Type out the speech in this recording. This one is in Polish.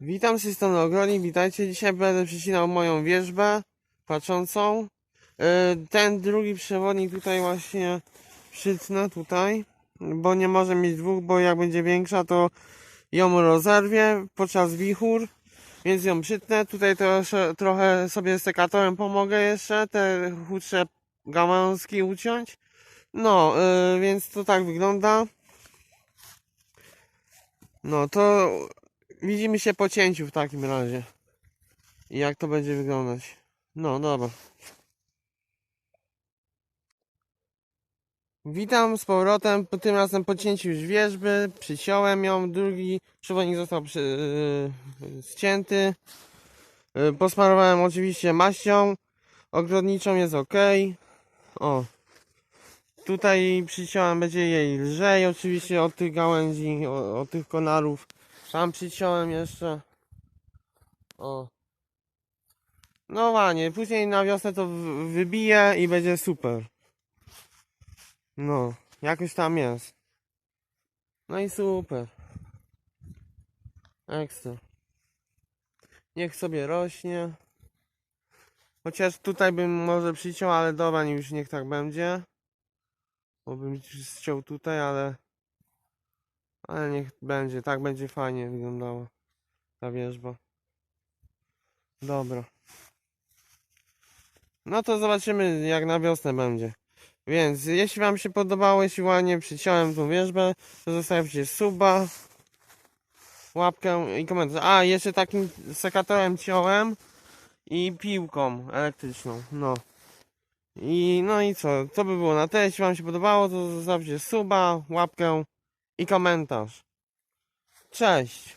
Witam z strony Ogrodnik, witajcie. Dzisiaj będę przecinał moją wierzbę patrzącą. Yy, Ten drugi przewodnik tutaj właśnie przytnę tutaj, bo nie może mieć dwóch, bo jak będzie większa to ją rozerwie podczas wichur, więc ją przytnę. Tutaj trosze, trochę sobie sekatorem pomogę jeszcze, te chudsze gałązki uciąć. No, yy, więc to tak wygląda. No to widzimy się po cięciu w takim razie. Jak to będzie wyglądać. No dobra. Witam z powrotem, po- tym razem po cięciu już wierzby, przyciąłem ją, drugi przewodnik został przy, yy, ścięty. Yy, posmarowałem oczywiście maścią ogrodniczą, jest ok. O. Tutaj przyciąłem, będzie jej lżej oczywiście od tych gałęzi, od tych konarów. Tam przyciąłem jeszcze. O. No ładnie, później na wiosnę to wybiję i będzie super. No, jakoś tam jest. No i super. Ekstra. Niech sobie rośnie. Chociaż tutaj bym może przyciął, ale dobra, już niech tak będzie. Bo bym ściął tutaj, ale... Ale niech będzie, tak będzie fajnie wyglądała ta wierzba. Dobra. No to zobaczymy jak na wiosnę będzie. Więc jeśli Wam się podobało, jeśli ładnie przyciąłem tą wierzbę, to zostawcie suba, łapkę i komentarz. A, jeszcze takim sekatorem ciąłem i piłką elektryczną. No. I no i co? To by było na tyle. Jeśli Wam się podobało, to zostawcie suba, łapkę i komentarz. Cześć!